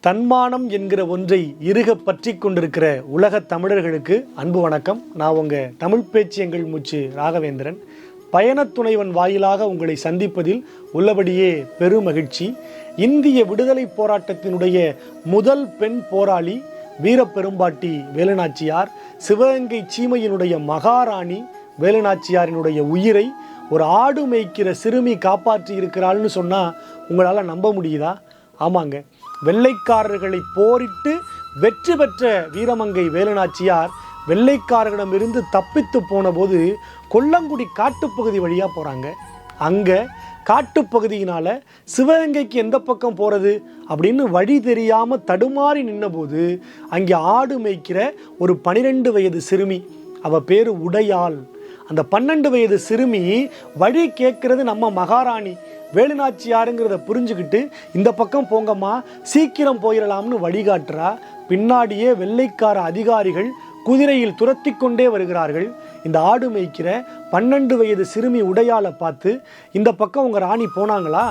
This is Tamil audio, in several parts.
தன்மானம் என்கிற ஒன்றை இருக பற்றி கொண்டிருக்கிற உலகத் தமிழர்களுக்கு அன்பு வணக்கம். நான் உங்க தமிழ் பேச்சு எங்கள் மூச்சு ராகவேந்திரன். பயணத் துணைவன் வாயிலாக உங்களை சந்திப்பதில் உள்ளபடியே பெருமகிழ்ச்சி. இந்திய விடுதலை போராட்டத்தினுடைய முதல் பெண் போராளி வீரப்பெரும்பாட்டி வேலுநாச்சியார் சிவகங்கை சீமையினுடைய மகாராணி வேலுநாச்சியாரினுடைய உயிரை ஒரு ஆடு மேய்க்கிற சிறுமி காப்பாற்றி இருக்கிறாள்னு சொன்னால் உங்களால் நம்ப முடியுதா? ஆமாங்க. வெள்ளைக்காரர்களை போரிட்டு வெற்றி பெற்ற வீரமங்கை வேலுநாச்சியார் வெள்ளைக்காரர்களிடமிருந்து தப்பித்து போனபோது கொல்லங்குடி காட்டுப்பகுதி வழியாக போகிறாங்க அங்கே காட்டுப்பகுதியினால் சிவகங்கைக்கு எந்த பக்கம் போகிறது அப்படின்னு வழி தெரியாமல் தடுமாறி நின்னபோது அங்கே ஆடு மேய்க்கிற ஒரு பனிரெண்டு வயது சிறுமி அவள் பேர் உடையாள். அந்த பன்னெண்டு வயது சிறுமி வழி கேட்கறது நம்ம மகாராணி. வேலுநாச்சியாருங்கிறத புரிஞ்சுக்கிட்டு இந்த பக்கம் போங்கம்மா சீக்கிரம் போயிடலாம்னு வழிகாட்டுறா. பின்னாடியே வெள்ளைக்கார அதிகாரிகள் குதிரையில் துரத்தி கொண்டே வருகிறார்கள். இந்த ஆடு மேய்க்கிற பன்னெண்டு வயது சிறுமி உடையாளை பார்த்து இந்த பக்கம் உங்கள் ராணி போனாங்களா?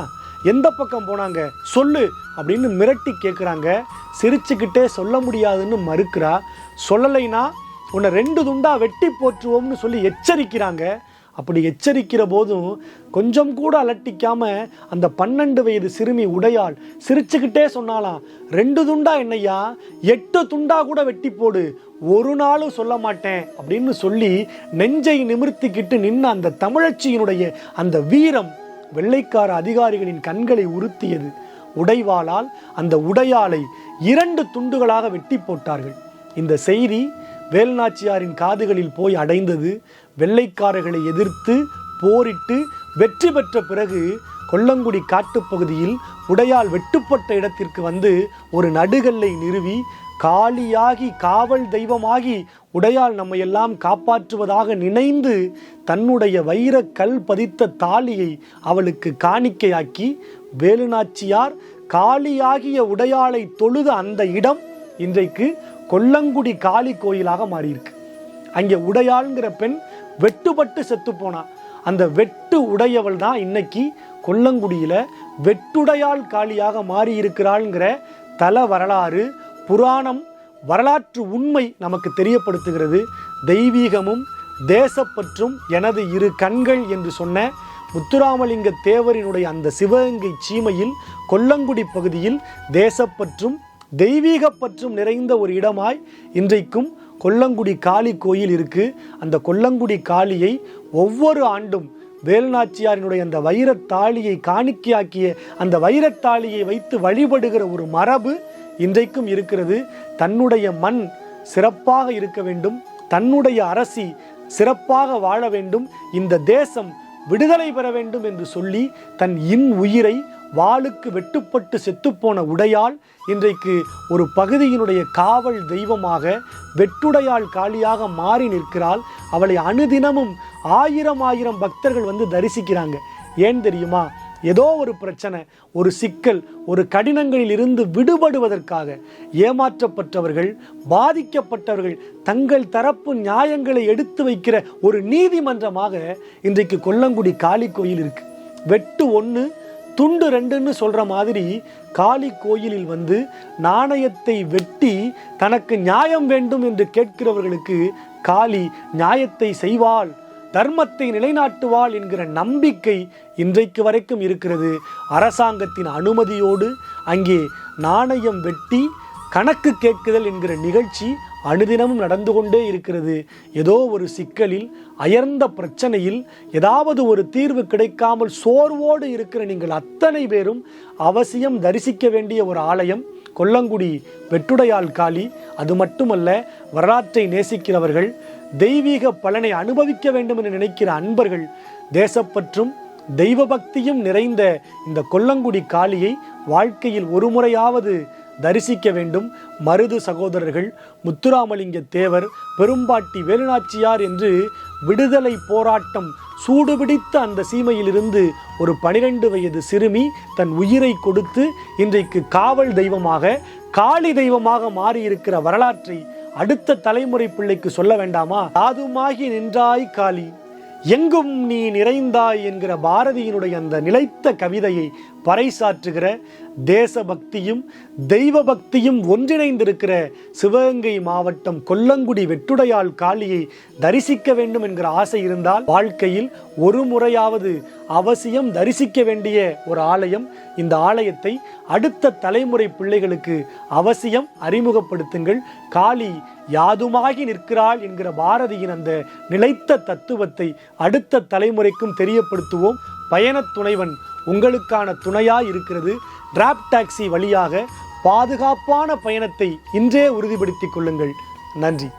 எந்த பக்கம் போனாங்க? சொல்லு அப்படின்னு மிரட்டி கேட்குறாங்க சிரிச்சுக்கிட்டே சொல்ல முடியாதுன்னு மறுக்கிறா. சொல்லலைன்னா உன்னை ரெண்டு துண்டா வெட்டி போற்றுவோம்னு சொல்லி எச்சரிக்கிறாங்க. அப்படி எச்சரிக்கிற போதும் கொஞ்சம் கூட அலட்டிக்காம அந்த பன்னெண்டு வயது சிறுமி உடையாள் சிரிச்சுக்கிட்டே சொன்னாலாம் ரெண்டு துண்டா என்னையா எட்டு துண்டா கூட வெட்டி போடு ஒரு நாளும் சொல்ல மாட்டேன் அப்படின்னு சொல்லி நெஞ்சை நிமிர்த்திக்கிட்டு நின்ன அந்த தமிழச்சியினுடைய அந்த வீரம் வெள்ளைக்கார அதிகாரிகளின் கண்களை உறுத்தியது. உடைவாளால் அந்த உடையாளை இரண்டு துண்டுகளாக வெட்டி போட்டார்கள். இந்த செய்தி வேல்நாச்சியாரின் காதுகளில் போய் அடைந்தது வெள்ளைக்காரர்களை எதிர்த்து போரிட்டு வெற்றி பெற்ற பிறகு கொல்லங்குடி காட்டுப்பகுதியில் உடையால் வெட்டுப்பட்ட இடத்திற்கு வந்து ஒரு நடுகல்லை நிறுவி காளியாகி காவல் தெய்வமாகி உடையால் நம்மையெல்லாம் காப்பாற்றுவதாக நினைந்து தன்னுடைய வைரக் கல் பதித்த தாலியை அவளுக்கு காணிக்கையாக்கி வேலுநாச்சியார் காளியாகிய உடையாளை தொழுத அந்த இடம் இன்றைக்கு கொல்லங்குடி காளி கோயிலாக மாறியிருக்கு. அங்கே உடையாள்ங்கிற பெண் வெட்டுப்பட்டு செத்து போனான். அந்த வெட்டு உடையவள் தான் இன்னைக்கு கொல்லங்குடியில் வெட்டுடையாள் காளியாக மாறி இருக்கிறாள்ங்கிற தல வரலாறு புராணம் வரலாற்று உண்மை நமக்கு தெரியப்படுத்துகிறது. தெய்வீகமும் தேசப்பற்றும் எனது இரு கண்கள் என்று சொன்ன முத்துராமலிங்க தேவரினுடைய அந்த சிவகங்கை சீமையில் கொல்லங்குடி பகுதியில் தேசப்பற்றும் தெய்வீகப்பற்றும் நிறைந்த ஒரு இடமாய் இன்றைக்கும் கொல்லங்குடி காளி கோயில் இருக்கு. அந்த கொல்லங்குடி காளியை ஒவ்வொரு ஆண்டும் வேலுநாச்சியாரினுடைய அந்த வைரத்தாளியை காணிக்கையாக்கிய அந்த வைரத்தாளியை வைத்து வழிபடுகிற ஒரு மரபு இன்றைக்கும் இருக்கிறது. தன்னுடைய மண் சிறப்பாக இருக்க வேண்டும். தன்னுடைய அரசி சிறப்பாக வாழ வேண்டும். இந்த தேசம் விடுதலை பெற வேண்டும் என்று சொல்லி தன் இன் உயிரை வாளுக்கு வெட்டுப்பட்டு செத்துப்போன உடையால் இன்றைக்கு ஒரு பகுதியினுடைய காவல் தெய்வமாக வெட்டுடையாள் காளியாக மாறி நிற்கிறாள். அவளை அணுதினமும் ஆயிரம் ஆயிரம் பக்தர்கள் வந்து தரிசிக்கிறாங்க. ஏன் தெரியுமா? ஏதோ ஒரு பிரச்சனை ஒரு சிக்கல் ஒரு கடினங்களில் இருந்து விடுபடுவதற்காக. ஏமாற்றப்பட்டவர்கள் பாதிக்கப்பட்டவர்கள் தங்கள் தரப்பு நியாயங்களை எடுத்து வைக்கிற ஒரு நீதிமன்றமாக இன்றைக்கு கொல்லங்குடி காளி கோயில் இருக்கு. வெட்டு ஒன்று துண்டு ரெண்டுன்னு சொல்கிற மாதிரி காளி கோயிலில் வந்து நாணயத்தை வெட்டி தனக்கு நியாயம் வேண்டும் என்று கேட்கிறவர்களுக்கு காளி நியாயத்தை செய்வாள் தர்மத்தை நிலைநாட்டுவாள் என்கிற நம்பிக்கை இன்றைக்கு வரைக்கும் இருக்கிறது. அரசாங்கத்தின் அனுமதியோடு அங்கே நாணயம் வெட்டி கணக்கு கேட்குதல் என்கிற நிகழ்ச்சி அனுதினமும் நடந்து கொண்டே இருக்கிறது. ஏதோ ஒரு சிக்கலில் அயர்ந்த பிரச்சனையில் ஏதாவது ஒரு தீர்வு கிடைக்காமல் சோர்வோடு இருக்கிற நீங்கள் அத்தனை பேரும் அவசியம் தரிசிக்க வேண்டிய ஒரு ஆலயம் கொல்லங்குடி வெற்றுடையால் காளி. அது மட்டுமல்ல வரலாற்றை நேசிக்கிறவர்கள் தெய்வீக பலனை அனுபவிக்க வேண்டும் என நினைக்கிற அன்பர்கள் தேசப்பற்றும் தெய்வ பக்தியும் நிறைந்த இந்த கொல்லங்குடி காளியை வாழ்க்கையில் ஒரு முறையாவது தரிசிக்க வேண்டும். மருது சகோதரர்கள் முத்துராமலிங்க தேவர் பெரும்பாட்டி வேலுநாச்சியார் என்று விடுதலை போராட்டம் சூடுபிடித்த அந்த சீமையிலிருந்து ஒரு பனிரெண்டு வயது சிறுமி தன் உயிரை கொடுத்து இன்றைக்கு காவல் தெய்வமாக காளி தெய்வமாக மாறியிருக்கிற வரலாற்றை அடுத்த தலைமுறை பிள்ளைக்கு சொல்ல வேண்டாமா? தாதுமாகி நின்றாய் காளி எங்கும் நீ நிறைந்தாய் என்கிற பாரதியினுடைய அந்த நிலைத்த கவிதையை பறைசாற்றுகிற தேசபக்தியும் தெய்வ பக்தியும் ஒன்றிணைந்திருக்கிற சிவகங்கை மாவட்டம் கொல்லங்குடி வெட்டுடையாள் காளியை தரிசிக்க வேண்டும் என்கிற ஆசை இருந்தால் வாழ்க்கையில் ஒரு முறையாவது அவசியம் தரிசிக்க வேண்டிய ஒரு ஆலயம். இந்த ஆலயத்தை அடுத்த தலைமுறை பிள்ளைகளுக்கு அவசியம் அறிமுகப்படுத்துங்கள். காளி யாதுமாகி நிற்கிறாள் என்கிற பாரதியின் அந்த நிலைத்த தத்துவத்தை அடுத்த தலைமுறைக்கும் தெரியப்படுத்துவோம். பயணத் துணைவன் உங்களுக்கான துணையாக இருக்கிறது. டிராப் டாக்ஸி வழியாக பாதுகாப்பான பயணத்தை இன்றே உறுதிப்படுத்திக் கொள்ளுங்கள். நன்றி.